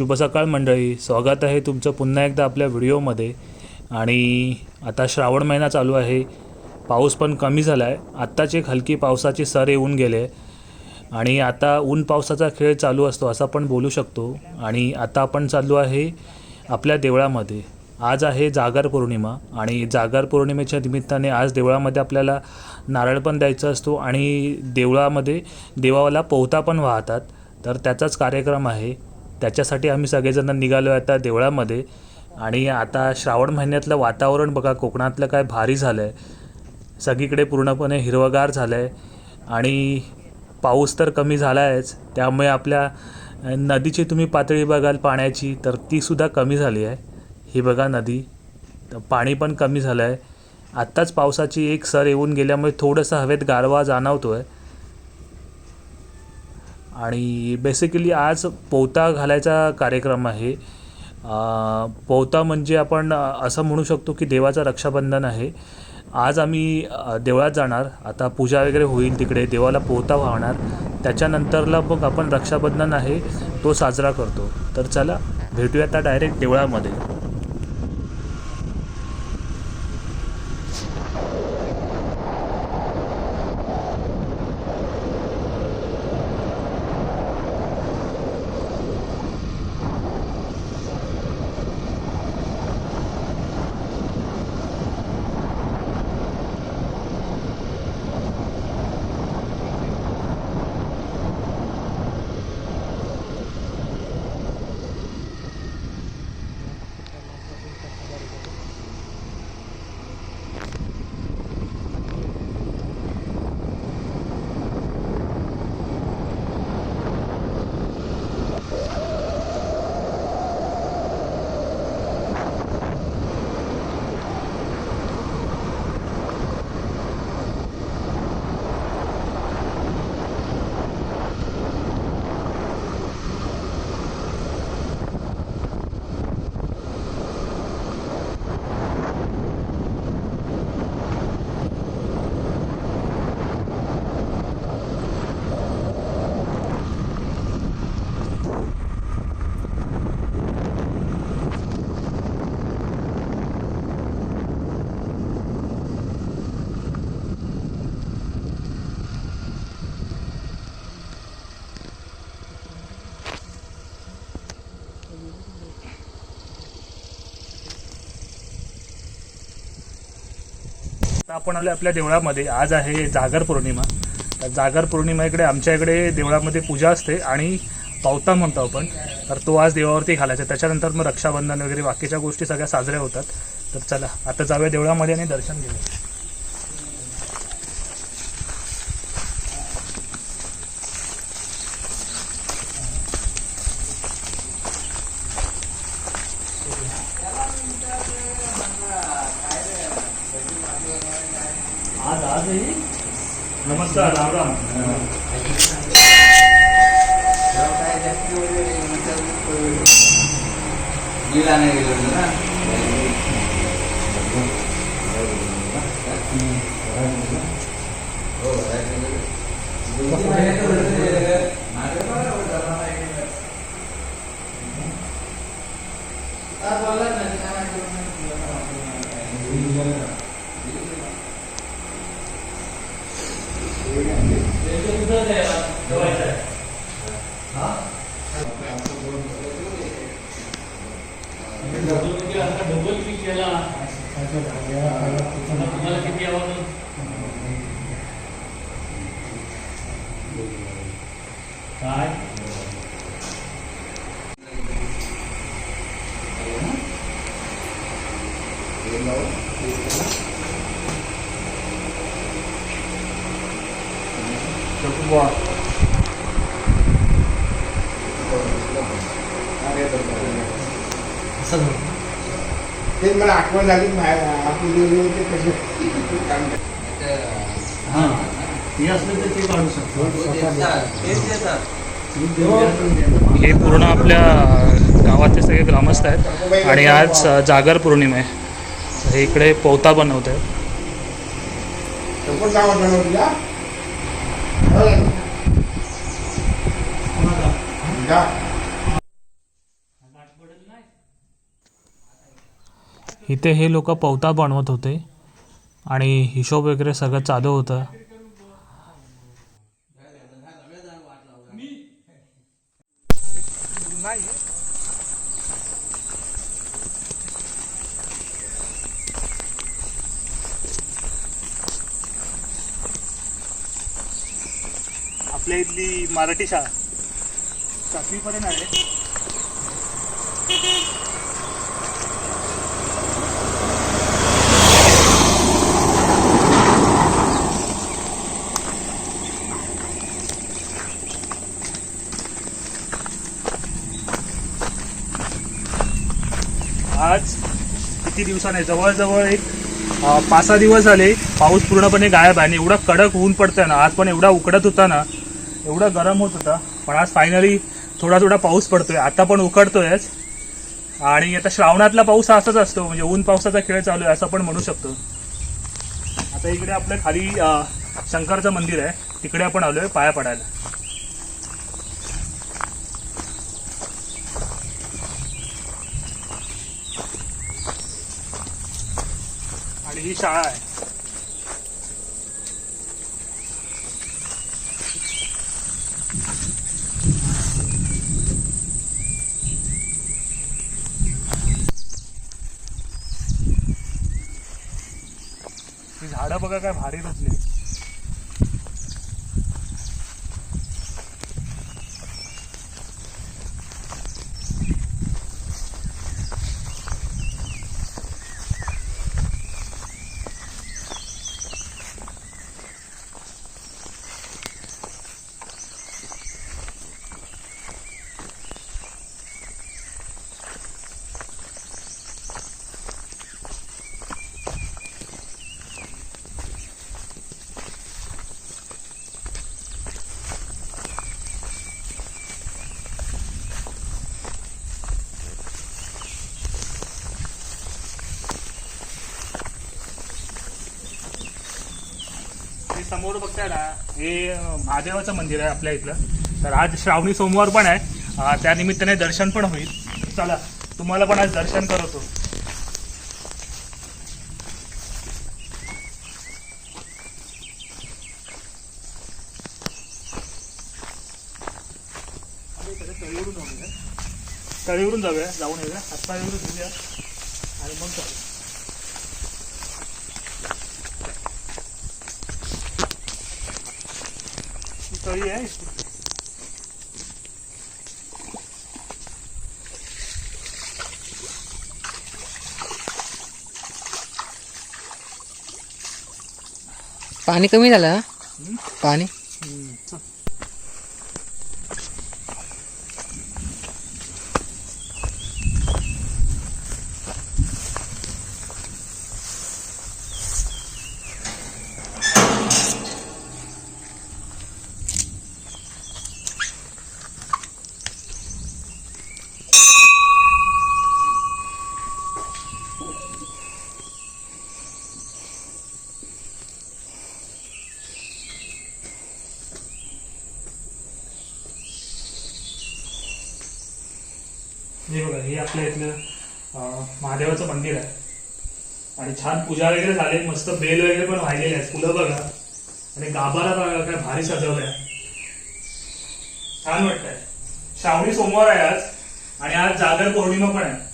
शुभ सकाळ मंडळी. स्वागत आहे तुमचं पुन्हा एकदा आपल्या व्हिडिओमध्ये. आणि आता श्रावण महिना चालू आहे. पाऊस पण कमी झाला आहे आत्ताच एक हलकी पावसाची सर येऊन गेले आणि आता ऊन पावसाचा खेळ चालू असतो असं आपण बोलू शकतो. आणि आता आपण चालू आहे आपल्या देवळामध्ये. आज आहे जागर पौर्णिमा. आणि जागर पौर्णिमेच्या निमित्ताने आज देवळामध्ये आपल्याला नारळ पण द्यायचा असतो आणि देवळामध्ये देवाला पोहता पण वाहतात. तर त्याचाच कार्यक्रम आहे. त्याच्यासाठी आम्ही सगळेजण निघालो आहे आता देवळामध्ये. आणि आता श्रावण महिन्यातलं वातावरण बघा कोकणातलं काय भारी झालं आहे सगळीकडे पूर्णपणे हिरवगार झालं आहे आणि पाऊस तर कमी झाला आहेच त्यामुळे आपल्या नदीची तुम्ही पातळी बघाल पाण्याची तर तीसुद्धा कमी झाली आहे. ही बघा नदी. तर पाणी पण कमी झालं आहे आत्ताच पावसाची एक सर येऊन गेल्यामुळे थोडंसं हवेत गारवा जाणवतो आहे आणि बेसिकली आज पोहता घालायचा कार्यक्रम आहे. पोवता पोहता म्हणजे आपण असं म्हणू शकतो की देवाचं रक्षाबंधन आहे. आज आम्ही देवळात जाणार. आता पूजा वगैरे होईल तिकडे. देवाला पोहता वाहणार. त्याच्यानंतरला मग आपण रक्षाबंधन आहे तो साजरा करतो. तर चला भेटूया आता डायरेक्ट देवळामध्ये. आता आपण आलो आपल्या देवळामध्ये. आज आहे जागर पौर्णिमा. तर जागर पौर्णिमा इकडे आमच्या इकडे देवळामध्ये पूजा असते आणि पावता म्हणतो आपण. तर तो आज देवावरती घालायचा. त्याच्यानंतर मग रक्षाबंधन वगैरे बाकीच्या गोष्टी सगळ्या साजऱ्या होतात. तर चला आता जाऊया देवळामध्ये आणि दर्शन घेऊया आज आज नमस्कार राम राम गेला नाही गेलो ना काय ते मला आठवण झाली बाहेर आपली गेली होती कशी हां हे पूर्ण आपल्या गावातले सगळे ग्रामस्थ आहेत. आणि आज जागर पौर्णिमा आहे. हे इकडे पोवता बनवत आहेत. इथे हे लोक पवता बनवत होते. आणि हिशोब वगैरे सगळं चालू होतं. आपल्या इथली मराठी शाळा. सातवीपर्यंत आहे. आज किती दिवसाने जवळजवळ एक पाच सहा दिवस झाले. पाऊस पूर्णपणे गायब आहे आणि एवढा कडक ऊन पडतंय ना आज पण एवढा उकडत होता ना एवढं गरम होत होता पण आज फायनली थोडा थोडा पाऊस पडतोय. आता पण उकडतोयच. आणि आता श्रावणातला पाऊस असाच असतो म्हणजे ऊन पावसाचा खेळ चालू आहे असं पण म्हणू शकतो. आता इकडे आपल्या खाली शंकरचं मंदिर आहे. तिकडे आपण आलोय पाया पडायला. आणि ही शाळा आहे ही झाडं बघा काय भारी रुजली हे समोर बघताय ना हे महादेवाचं मंदिर आहे आपल्या इथलं. तर आज श्रावणी सोमवार पण आहे. त्या निमित्ताने दर्शन पण होईल. चला तुम्हाला पण आज दर्शन करतो. तळीवरून जाऊया तळीवरून जाऊया जाऊन येऊया. आत्ता येऊन घेऊया आणि मग चालू. तळी आहे पाणी कमी झालं. पाणी हम्म, चल. हे बघा हे आपल्या इथलं महादेवाचं मंदिर आहे. आणि छान पूजा वगैरे झाले. मस्त बेल वगैरे पण वाहिलेले आहेत. फुलं बघा. आणि गाभारा बघा काय भारी सजवलंय. छान वाटतंय. श्रावणी सोमवार आहे आज. आणि आज जागर पौर्णिमा पण आहे.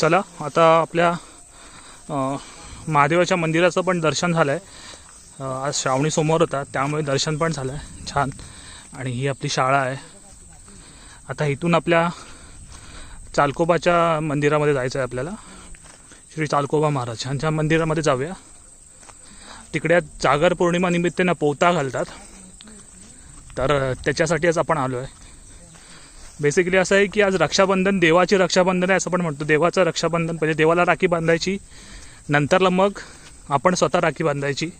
चला आता आपल्या महादेवाच्या मंदिराचं पण दर्शन झालं आहे आज श्रावणी समोर होता त्यामुळे दर्शन पण झालं आहे छान. आणि ही आपली शाळा आहे. आता इथून आपल्या चालकोबाच्या मंदिरामध्ये जायचं आहे आपल्याला. श्री चालकोबा महाराज. यांच्या मंदिरामध्ये जाऊया. तिकडे जागर पौर्णिमा निमित्तानं पोवता घालतात. तर त्याच्यासाठी आज आपण आलो आहे बेसिकली असं आहे की आज रक्षाबंधन देवाचे रक्षाबंधन आहे असं पण म्हणतो. देवाचं रक्षाबंधन पहिले देवाला राखी बांधायची नंतरला मग आपण स्वतः राखी बांधायची.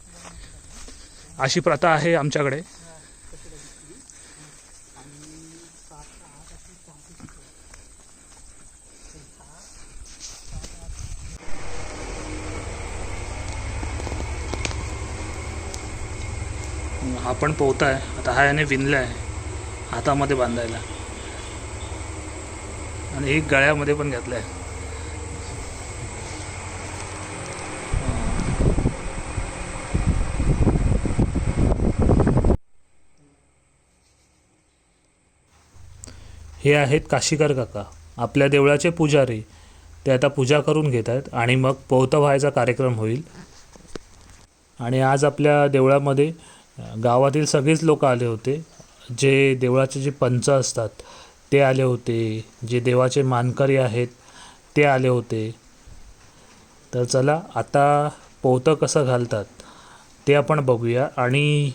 अशी प्रथा आहे आमच्याकडे. हा पण पोहता आहे आता हा याने विणला आहे हातामध्ये बांधायला. आणि एक गळ्यामध्ये पण घातलं आहे हे आहेत काशीकर काका आपल्या देवळाचे पुजारी. ते आता पूजा करून घेत आहेत आणि मग पोहता व्हायचा कार्यक्रम होईल. आणि आज आपल्या देवळामध्ये गावातील सगळेच लोक आले होते जे देवळाचे जे पंच असतात ते आले होते. जे देवाचे मानकरी आहेत ते आले होते. तर चला आता पोहतं कसं घालतात ते आपण बघूया. आणि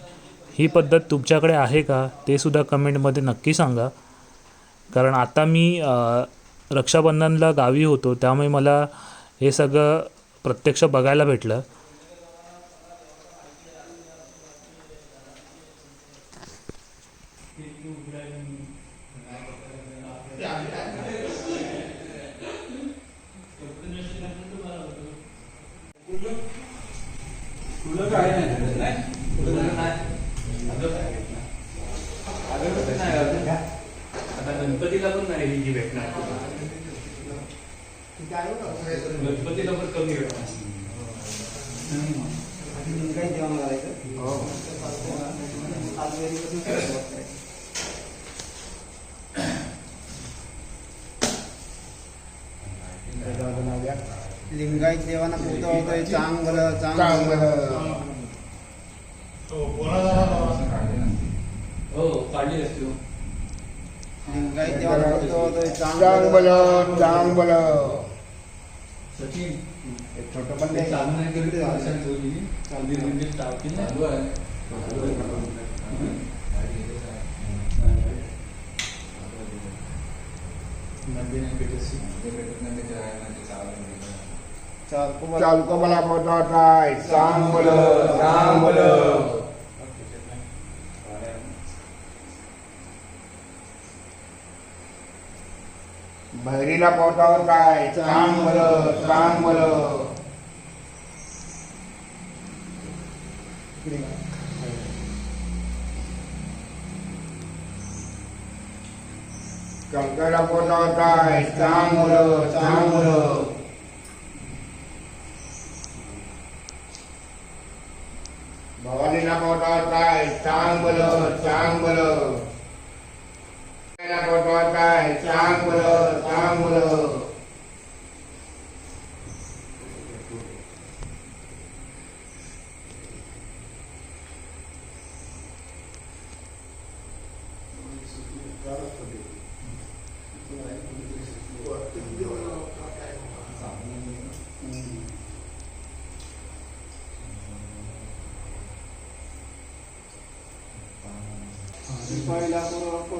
ही पद्धत तुमच्याकडे आहे का ते सुद्धा कमेंटमध्ये नक्की सांगा. कारण आता मी रक्षाबंधनला गावी होतो त्यामुळे मला हे सगळं प्रत्यक्ष बघायला भेटलं फुलं काय नाही नाही फुलं नाही अगरबत्ती नाही अजून. आता गणपतीला पण नाही ही जी भेटणार गणपतीला पण कमी भेटणार लिंगायत देवाना पूजा होतोय चांगलं हो काढली असते हो. सचिन छोटं पण ते नाही. चालू नाही केलं ठेवली. चालू टाकतील ना. मध्ये नाही भेटत सी. चालको चालको मला पोटाय चांगलं चांगलं बहिरीला पोटावताय चांगलं चांगलं कंकला पोटावताय चांगलं चांगलं चांगलं चांगलं ला पोटावताय चांगलं चांगलं पहिला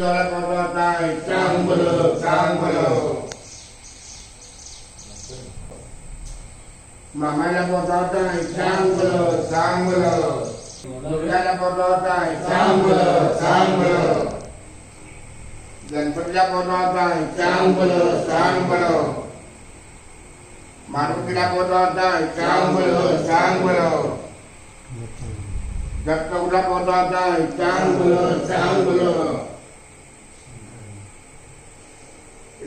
होतंय चांगलं चांगलं इथं. हं? इथं द्या ना. चुकलीला पोटावताय चांगलं चांगलं मामाला पोटावताय चांगलं चांगलं दुर्गाला पोटवताय चांगल चांगल गणपतीला पोटवताय चांगल चांगल मारुतीला पोटवताय चांगल चांगल दत्तगुला पोटवताय चांगल चांगल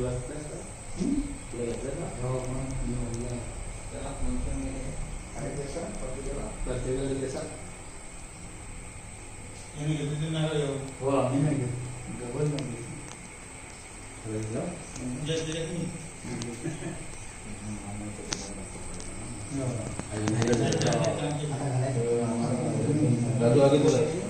चांगल चांगल चतुर्पतीला पोटवताय चांगल चांगल हो आम्ही नाही घेत. डबल नाही घेत. देवाचा पवता महामारी काय तुझे चला हे म्हणसून घ्या कारण तुझ्या कामाचा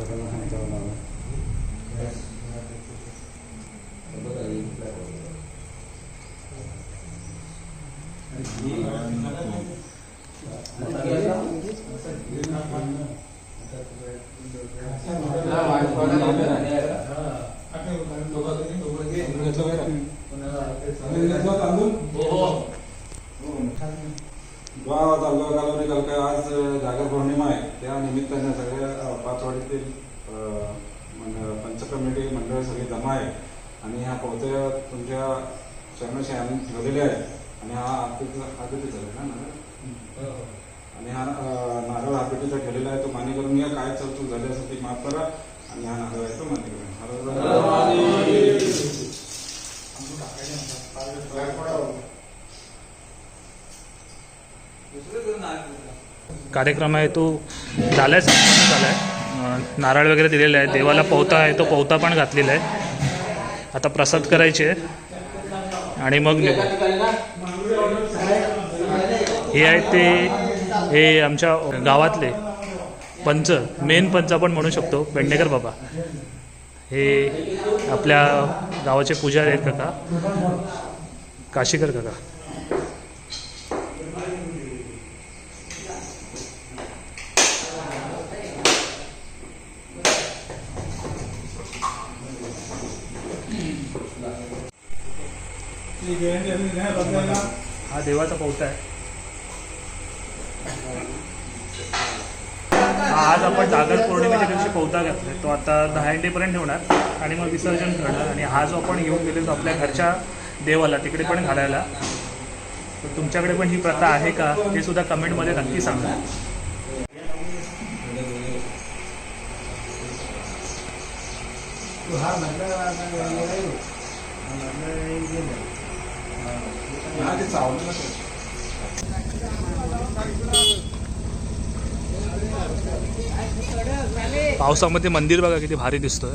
我才能看得到呢 करा आणि हा तो मान्य करा. कार्यक्रम आहे तो झालाय संपन्न झालाय. नारळ वगैरे दिलेला आहे देवाला पवता आहे तो पवता पण घातलेला आहे. आता प्रसाद करायचे आहे आणि मग निघू. हे आहेत ते हे आमच्या गावातले. पंच मेन पंच आपण म्हणू शकतो पेंडेकर बाबा. हे आपल्या गावाचे पुजारी आहेत काका. काशीकर काका. हा देवाचा पौता आहे. आज आपण जागर पौर्णिमेच्या दिवशी पवता घातलाय. तो आता दहा दहांडीपर्यंत ठेवणार आणि मग विसर्जन करणार. आणि हा जो आपण घेऊन गेलो तो आपल्या घरच्या देवाला तिकडे पण घालायला. तर तुमच्याकडे पण ही प्रथा आहे का? हे सुद्धा कमेंटमध्ये नक्की सांगा. चावलं ना. पावसामध्ये मंदिर बघा किती भारी दिसतोय.